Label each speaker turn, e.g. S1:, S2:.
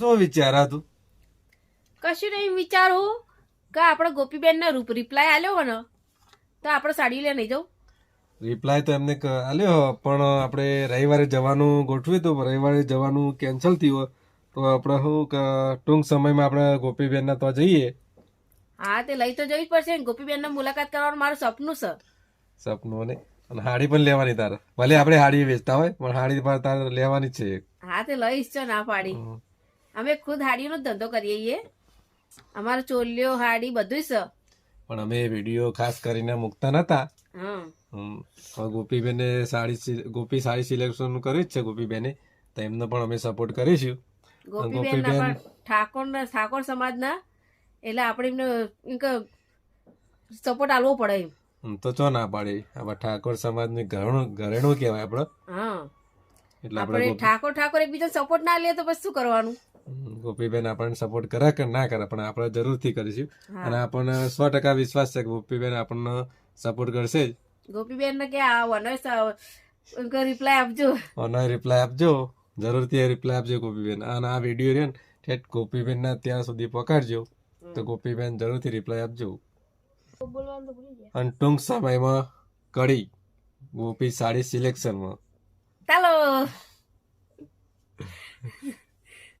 S1: શું વિચાર તું?
S2: કશું નહીં વિચારું કે આપણે ગોપીબેનને રૂપ રિપ્લાય આલ્યો હોય ને તો આપણે સાડી લે નહીં જવું.
S1: રિપ્લાય તો એમને આલ્યો પણ આપણે રવિવારે જવાનું ગોઠવ્યું હતું રવિવારે જવાનું કેન્સલ થયું તો આપણે શું કે ટૂંક સમયમાં આપણે ગોપીબેનના તો જઈએ.
S2: હા તે લઈ તો જવી જ પડશે ને ગોપીબેનને મુલાકાત કરવાનું મારું સપનું છે.
S1: સપનું ને? અને હાડી પણ લેવાની તારે. ભલે આપણે હાડી વેચતા હોય પણ હાડી તારે લેવાની છે
S2: હા તે લઈશ છો ના પાડી. અમે ખુદ હાડીનો જ ધંધો કરીએ છીએ. અમારો ચોલ્યો હાડી બધું છે.
S1: પણ અમે વીડિયો ખાસ કરીને મૂકતા નતા. ગોપીબેને સાડી ગોપી સાડી સિલેક્શન કર્યું જ છે ગોપીબેને તો એમને પણ અમે સપોર્ટ કરીશું.
S2: ગોપીબેન ઠાકોર ઠાકોર સમાજના એટલે આપણે એમને સપોર્ટ આલવો પડે એમ.
S1: તો ચો ના પાડી. આવા ઠાકોર સમાજની ઘરેણું ઘરેણું કહેવાય આપણે.
S2: હા.
S1: એટલે આપણે
S2: આપણે ઠાકોર ઠાકોર એકબીજા સપોર્ટ ના લે તો પછી શું કરવાનું?
S1: ગોપીબેન આપણને સપોર્ટ કરે કે ના કરે પણ આપણે જરૂરથી કરીશું. અને આપણને સો ટકા વિશ્વાસ છે કે ગોપીબેન આપણને સપોર્ટ કરશે જ.
S2: ગોપીબેન ને કે આ રિપ્લાય આપજો.
S1: અને રિપ્લાય આપજો. જરૂરથી રિપ્લાય આપજો ગોપીબેન. અને આ વીડિયો રહ્યો ને ઠેઠ ગોપીબેનના ત્યાં સુધી પકડજો તો ગોપીબેન જરૂરથી રિપ્લાય આપજો. અને ટૂંક સમયમાં કડી ગોપી સાડી સિલેક્શનમાં
S2: ચાલો.